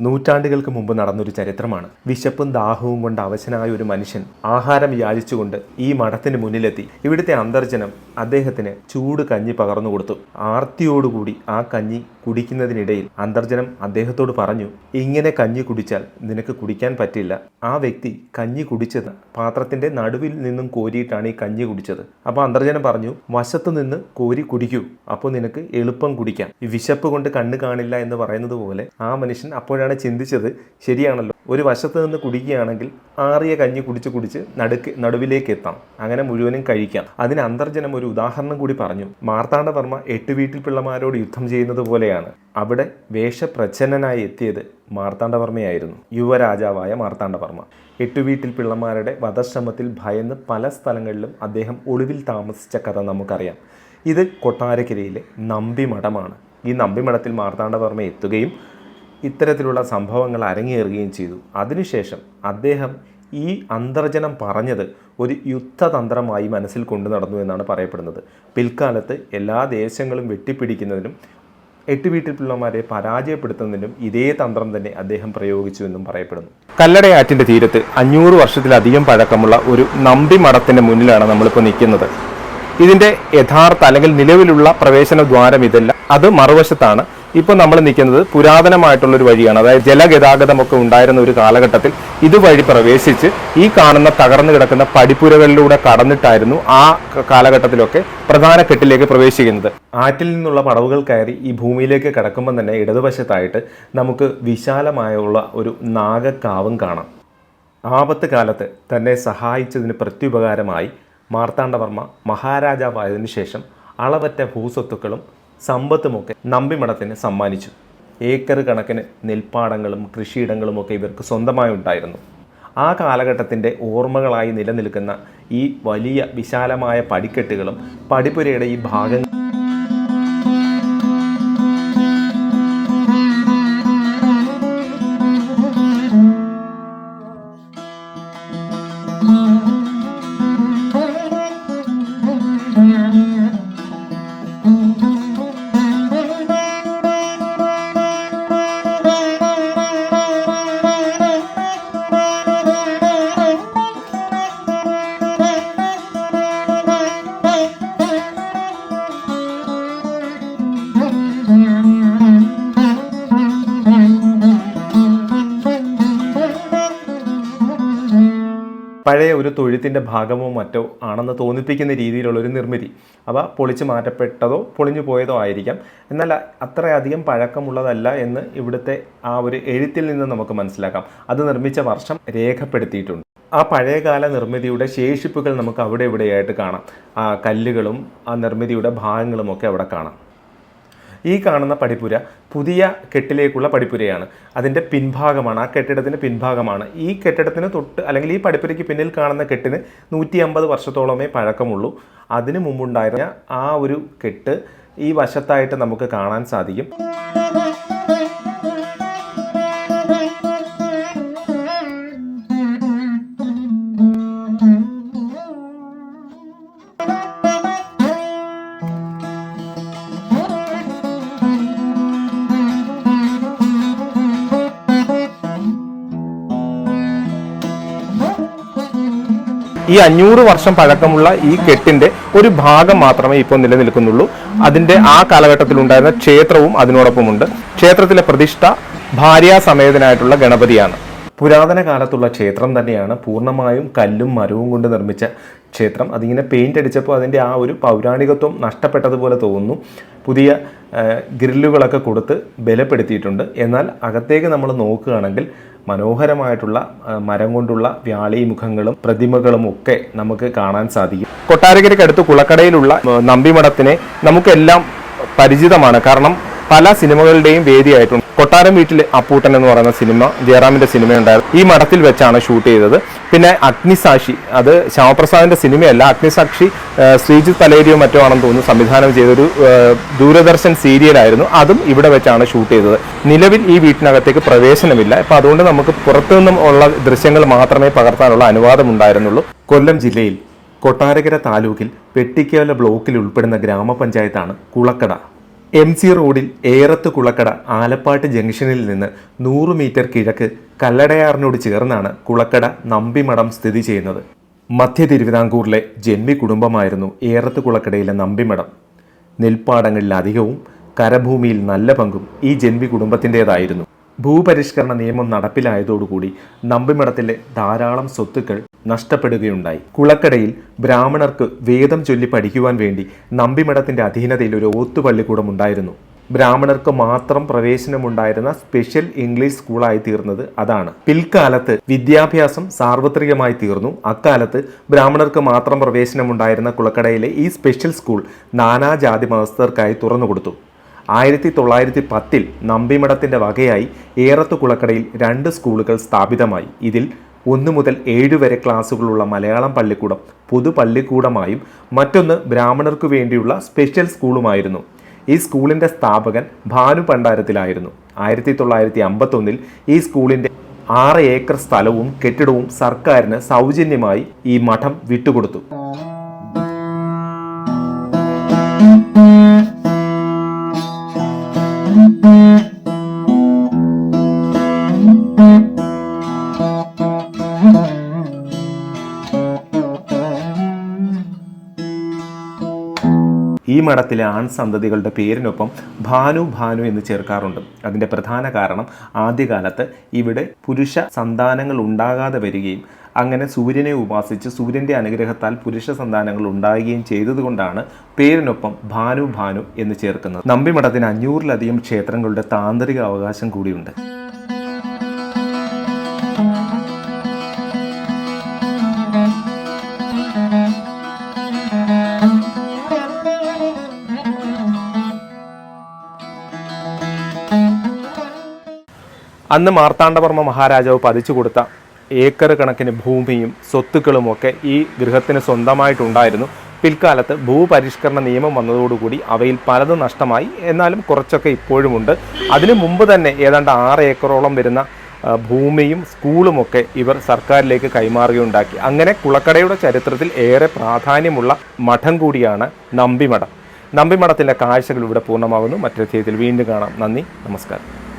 നൂറ്റാണ്ടുകൾക്ക് മുമ്പ് നടന്നൊരു ചരിത്രമാണ്. വിശപ്പും ദാഹവും കൊണ്ട് അവശനായ ഒരു മനുഷ്യൻ ആഹാരം യാചിച്ചുകൊണ്ട് ഈ മഠത്തിന് മുന്നിലെത്തി. ഇവിടുത്തെ അന്തർജനം അദ്ദേഹത്തിന് ചൂട് കഞ്ഞി പകർന്നു കൊടുത്തു. ആർത്തിയോടുകൂടി ആ കഞ്ഞി കുടിക്കുന്നതിനിടയിൽ അന്തർജനം അദ്ദേഹത്തോട് പറഞ്ഞു ഇങ്ങനെ കഞ്ഞി കുടിച്ചാൽ നിനക്ക് കുടിക്കാൻ പറ്റില്ല. ആ വ്യക്തി കഞ്ഞി കുടിച്ചത് പാത്രത്തിന്റെ നടുവിൽ നിന്നും കോരിയിട്ടാണ് ഈ കഞ്ഞി കുടിച്ചത്. അപ്പോൾ അന്തർജനം പറഞ്ഞു വശത്തു നിന്ന് കോരി കുടിക്കൂ. അപ്പോൾ നിനക്ക് എളുപ്പം കുടിക്കാം. വിശപ്പ് കൊണ്ട് കണ്ണ് കാണില്ല എന്ന് പറയുന്നത് പോലെ ആ മനുഷ്യൻ അപ്പോഴാണ് ചിന്തിച്ചത്. ശരിയാണല്ലോ. ഒരു വശത്ത് നിന്ന് കുടിക്കുകയാണെങ്കിൽ ആറിയ കഞ്ഞി കുടിച്ച് കുടിച്ച് നടുക്ക് നടുവിലേക്ക് എത്താം. അങ്ങനെ മുഴുവനും കഴിക്കാം. അതിന് അന്തർജനം ഒരു ഉദാഹരണം കൂടി പറഞ്ഞു. മാർത്താണ്ഡവർമ്മ എട്ട് വീട്ടിൽ പിള്ളമാരോട് യുദ്ധം ചെയ്യുന്നത് പോലെയാണ്. അവിടെ വേഷപ്രച്ഛന്നനായി എത്തിയത് മാർത്താണ്ഡവർമ്മയായിരുന്നു യുവരാജാവായ മാർത്താണ്ഡവർമ്മ എട്ട് വീട്ടിൽ പിള്ളമാരുടെ വധശ്രമത്തിൽ ഭയന്ന് പല സ്ഥലങ്ങളിലും അദ്ദേഹം ഒളിവിൽ താമസിച്ച കഥ നമുക്കറിയാം. ഇത് കൊട്ടാരക്കരയിലെ നമ്പിമഠമാണ്. ഈ നമ്പിമഠത്തിൽ മാർത്താണ്ഡവർമ്മ എത്തുകയും ഇത്തരത്തിലുള്ള സംഭവങ്ങൾ അരങ്ങേറുകയും ചെയ്തു. അതിനുശേഷം അദ്ദേഹം ഈ അന്തർജനം പറഞ്ഞത് ഒരു യുദ്ധതന്ത്രമായി മനസ്സിൽ കൊണ്ടു നടന്നു എന്നാണ് പറയപ്പെടുന്നത്. പിൽക്കാലത്ത് എല്ലാ ദേശങ്ങളും വെട്ടിപ്പിടിക്കുന്നതിനും എട്ട് പരാജയപ്പെടുത്തുന്നതിനും ഇതേ തന്ത്രം തന്നെ അദ്ദേഹം പ്രയോഗിച്ചു എന്നും പറയപ്പെടുന്നു. കല്ലടയാറ്റിന്റെ തീരത്ത് അഞ്ഞൂറ് വർഷത്തിലധികം പഴക്കമുള്ള ഒരു നമ്പി മഠത്തിന്റെ മുന്നിലാണ് നമ്മളിപ്പോൾ നിൽക്കുന്നത്. ഇതിന്റെ യഥാർത്ഥ അല്ലെങ്കിൽ നിലവിലുള്ള പ്രവേശന ദ്വാരം ഇതല്ല. അത് മറുവശത്താണ് ഇപ്പോൾ നമ്മൾ നിൽക്കുന്നത് പുരാതനമായിട്ടുള്ള ഒരു വഴിയാണ്. അതായത് ജലഗതാഗതമൊക്കെ ഉണ്ടായിരുന്ന ഒരു കാലഘട്ടത്തിൽ ഇതുവഴി പ്രവേശിച്ച് ഈ കാണുന്ന തകർന്നു കിടക്കുന്ന പടിപ്പുരകളിലൂടെ കടന്നിട്ടായിരുന്നു ആ കാലഘട്ടത്തിലൊക്കെ പ്രധാന കെട്ടിലേക്ക് പ്രവേശിക്കുന്നത്. ആറ്റിൽ നിന്നുള്ള പടവുകൾ കയറി ഈ ഭൂമിയിലേക്ക് കിടക്കുമ്പോൾ തന്നെ ഇടതുവശത്തായിട്ട് നമുക്ക് വിശാലമായുള്ള ഒരു നാഗക്കാവും കാണാം. ആപത്ത് കാലത്ത് തന്നെ സഹായിച്ചതിന് പ്രത്യുപകാരമായി മാർത്താണ്ഡവർമ്മ മഹാരാജാവായതിനു ശേഷം അളവറ്റ ഭൂസ്വത്തുക്കളും സമ്പത്തുമൊക്കെ നമ്പിമഠത്തിന് സമ്മാനിച്ചു. ഏക്കർ കണക്കിന് നെൽപ്പാടങ്ങളും കൃഷിയിടങ്ങളും ഒക്കെ ഇവർക്ക് സ്വന്തമായി ഉണ്ടായിരുന്നു. ആ കാലഘട്ടത്തിന്റെ ഓർമ്മകളായി നിലനിൽക്കുന്ന ഈ വലിയ വിശാലമായ പടിക്കെട്ടുകളും പടിപ്പുരയുടെ ഈ ഭാഗം പഴയ ഒരു തൊഴുത്തിന്റെ ഭാഗമോ മറ്റോ ആണെന്ന് തോന്നിപ്പിക്കുന്ന രീതിയിലുള്ള ഒരു നിർമ്മിതി. അവ പൊളിച്ചു മാറ്റപ്പെട്ടതോ പൊളിഞ്ഞു പോയതോ ആയിരിക്കാം. എന്നാൽ അത്രയധികം പഴക്കമുള്ളതല്ല എന്ന് ഇവിടുത്തെ ആ ഒരു എഴുത്തിൽ നിന്ന് നമുക്ക് മനസ്സിലാക്കാം. അത് നിർമ്മിച്ച വർഷം രേഖപ്പെടുത്തിയിട്ടുണ്ട്. ആ പഴയകാല നിർമ്മിതിയുടെ ശേഷിപ്പുകൾ നമുക്ക് അവിടെ ഇവിടെയായിട്ട് കാണാം. ആ കല്ലുകളും ആ നിർമ്മിതിയുടെ ഭാഗങ്ങളും ഒക്കെ അവിടെ കാണാം. ഈ കാണുന്ന പടിപ്പുര പുതിയ കെട്ടിലേക്കുള്ള പടിപ്പുരയാണ് അതിന്റെ പിൻഭാഗമാണ് ആ കെട്ടിടത്തിന്റെ പിൻഭാഗമാണ്. ഈ കെട്ടിടത്തിന് തൊട്ട് അല്ലെങ്കിൽ ഈ പടിപ്പുരയ്ക്ക് പിന്നിൽ കാണുന്ന കെട്ടിന് നൂറ്റി അമ്പത് വർഷത്തോളമേ പഴക്കമുള്ളൂ. അതിനു മുമ്പുണ്ടായിരുന്ന ആ ഒരു കെട്ട് ഈ വശത്തായിട്ട് നമുക്ക് കാണാൻ സാധിക്കും. ഈ അഞ്ഞൂറ് വർഷം പഴക്കമുള്ള ഈ കെട്ടിന്റെ ഒരു ഭാഗം മാത്രമേ ഇപ്പോൾ നിലനിൽക്കുന്നുള്ളൂ. അതിന്റെ ആ കാലഘട്ടത്തിൽ ഉണ്ടായിരുന്ന ക്ഷേത്രവും അതിനോടൊപ്പമുണ്ട്. ക്ഷേത്രത്തിലെ പ്രതിഷ്ഠ ഭാര്യാസമേതനായിട്ടുള്ള ഗണപതിയാണ്. പുരാതന കാലത്തുള്ള ക്ഷേത്രം തന്നെയാണ് പൂർണമായും കല്ലും മരവും കൊണ്ട് നിർമ്മിച്ച ക്ഷേത്രം. അതിങ്ങനെ പെയിന്റ് അടിച്ചപ്പോൾ അതിന്റെ ആ ഒരു പൗരാണികത്വം നഷ്ടപ്പെട്ടതുപോലെ തോന്നുന്നു. പുതിയ ഗ്രില്ലുകളൊക്കെ കൊടുത്ത് ബലപ്പെടുത്തിയിട്ടുണ്ട്. എന്നാൽ അകത്തേക്ക് നമ്മൾ നോക്കുകയാണെങ്കിൽ മനോഹരമായിട്ടുള്ള മരം കൊണ്ടുള്ള വ്യാളി മുഖങ്ങളും പ്രതിമകളും ഒക്കെ നമുക്ക് കാണാൻ സാധിക്കും. കൊട്ടാരക്കരയ്ക്കടുത്ത് കുളക്കടയിലുള്ള നമ്പിമഠത്തിനെ നമുക്കെല്ലാം പരിചിതമാണ്. കാരണം പല സിനിമകളുടെയും വേദിയായിട്ടുണ്ട്. കൊട്ടാരം വീട്ടിൽ അപ്പൂട്ടൻ എന്ന് പറയുന്ന സിനിമ ജയറാമിന്റെ സിനിമ ഉണ്ടായിരുന്നു ഈ മഠത്തിൽ വെച്ചാണ് ഷൂട്ട് ചെയ്തത്. പിന്നെ അഗ്നിസാക്ഷി അത് ശ്യാമപ്രസാദിന്റെ സിനിമയല്ല അഗ്നിസാക്ഷി ശ്രീജിത് തലേരിയോ മറ്റോ ആണെന്ന് തോന്നുന്നു സംവിധാനം ചെയ്തൊരു ദൂരദർശൻ സീരിയലായിരുന്നു. അതും ഇവിടെ വെച്ചാണ് ഷൂട്ട് ചെയ്തത്. നിലവിൽ ഈ വീട്ടിനകത്തേക്ക് പ്രവേശനമില്ല. അപ്പൊ അതുകൊണ്ട് നമുക്ക് പുറത്തു നിന്നും ഉള്ള ദൃശ്യങ്ങൾ മാത്രമേ പകർത്താനുള്ള അനുവാദം ഉണ്ടായിരുന്നുള്ളൂ. കൊല്ലം ജില്ലയിൽ കൊട്ടാരക്കര താലൂക്കിൽ പെട്ടിക്കേല ബ്ലോക്കിൽ ഉൾപ്പെടുന്ന ഗ്രാമപഞ്ചായത്താണ് കുളക്കട. എം സി റോഡിൽ ഏറത്ത് കുളക്കട ആലപ്പാട്ട് ജംഗ്ഷനിൽ നിന്ന് നൂറ് മീറ്റർ കിഴക്ക് കല്ലടയാറിനോട് ചേർന്നാണ് കുളക്കട നമ്പിമഠം സ്ഥിതി ചെയ്യുന്നത്. മധ്യ തിരുവിതാംകൂറിലെ ജന്മി കുടുംബമായിരുന്നു ഏറത്ത് കുളക്കടയിലെ നമ്പിമഠം. നെൽപ്പാടങ്ങളിൽ അധികവും കരഭൂമിയിൽ നല്ല പങ്കും ഈ ജന്മി കുടുംബത്തിന്റെതായിരുന്നു. ഭൂപരിഷ്കരണ നിയമം നടപ്പിലായതോടുകൂടി നമ്പിമഠത്തിലെ ധാരാളം സ്വത്തുക്കൾ നഷ്ടപ്പെടുകയുണ്ടായി. കുളക്കടയിൽ ബ്രാഹ്മണർക്ക് വേദം ചൊല്ലി പഠിക്കുവാൻ വേണ്ടി നമ്പിമഠത്തിന്റെ അധീനതയിൽ ഒരു ഓത്തുപള്ളിക്കൂടം ഉണ്ടായിരുന്നു. ബ്രാഹ്മണർക്ക് മാത്രം പ്രവേശനമുണ്ടായിരുന്ന സ്പെഷ്യൽ ഇംഗ്ലീഷ് സ്കൂളായി തീർന്നത് അതാണ്. പിൽക്കാലത്ത് വിദ്യാഭ്യാസം സാർവത്രികമായി തീർന്നു. അക്കാലത്ത് ബ്രാഹ്മണർക്ക് മാത്രം പ്രവേശനമുണ്ടായിരുന്ന കുളക്കടയിലെ ഈ സ്പെഷ്യൽ സ്കൂൾ നാനാജാതി മതസ്ഥർക്കായി തുറന്നുകൊടുത്തു. ആയിരത്തി തൊള്ളായിരത്തി പത്തിൽ നമ്പിമഠത്തിന്റെ വകയായി ഏറത്തു കുളക്കടയിൽ രണ്ട് സ്കൂളുകൾ സ്ഥാപിതമായി. ഇതിൽ ഒന്ന് മുതൽ ഏഴ് വരെ ക്ലാസ്സുകളുള്ള മലയാളം പള്ളിക്കൂടം പൊതു പള്ളിക്കൂടമായും മറ്റൊന്ന് ബ്രാഹ്മണർക്കു വേണ്ടിയുള്ള സ്പെഷ്യൽ സ്കൂളുമായിരുന്നു. ഈ സ്കൂളിന്റെ സ്ഥാപകൻ ഭാനു പണ്ടാരത്തിലായിരുന്നു. ആയിരത്തി തൊള്ളായിരത്തി അമ്പത്തൊന്നിൽ ഈ സ്കൂളിന്റെ ആറ് ഏക്കർ സ്ഥലവും കെട്ടിടവും സർക്കാരിന് സൗജന്യമായി ഈ മഠം വിട്ടുകൊടുത്തു. ഈ മഠത്തിലെ ആൺസന്തതികളുടെ പേരിനൊപ്പം ഭാനു ഭാനു എന്ന് ചേർക്കാറുണ്ട്. അതിന്റെ പ്രധാന കാരണം ആദ്യകാലത്ത് ഇവിടെ പുരുഷ സന്താനങ്ങൾ ഉണ്ടാകാതെ വരികയും അങ്ങനെ സൂര്യനെ ഉപാസിച്ച് സൂര്യന്റെ അനുഗ്രഹത്താൽ പുരുഷ സന്താനങ്ങൾ ഉണ്ടാകുകയും ചെയ്തതുകൊണ്ടാണ് പേരിനൊപ്പം ഭാനു ഭാനു എന്ന് ചേർക്കുന്നത്. നമ്പിമഠത്തിന് അഞ്ഞൂറിലധികം ക്ഷേത്രങ്ങളുടെ താന്ത്രിക അവകാശം കൂടിയുണ്ട്. അന്ന് മാർത്താണ്ഡവർമ്മ മഹാരാജാവ് പതിച്ചു കൊടുത്ത ഏക്കർ കണക്കിന് ഭൂമിയും സ്വത്തുക്കളുമൊക്കെ ഈ ഗൃഹത്തിന് സ്വന്തമായിട്ടുണ്ടായിരുന്നു. പിൽക്കാലത്ത് ഭൂപരിഷ്കരണ നിയമം വന്നതോടുകൂടി അവയിൽ പലതും നഷ്ടമായി. എന്നാലും കുറച്ചൊക്കെ ഇപ്പോഴുമുണ്ട്. അതിനു മുമ്പ് തന്നെ ഏതാണ്ട് ആറ് ഏക്കറോളം വരുന്ന ഭൂമിയും സ്കൂളുമൊക്കെ ഇവർ സർക്കാരിലേക്ക് കൈമാറുകയുണ്ടാക്കി. അങ്ങനെ കുളക്കടയുടെ ചരിത്രത്തിൽ ഏറെ പ്രാധാന്യമുള്ള മഠം കൂടിയാണ് നമ്പിമഠം. നമ്പിമഠത്തിന്റെ കാഴ്ചകൾ ഇവിടെ പൂർണമാകുന്നു. മറ്റൊരു വീണ്ടും കാണാം. നന്ദി. നമസ്കാരം.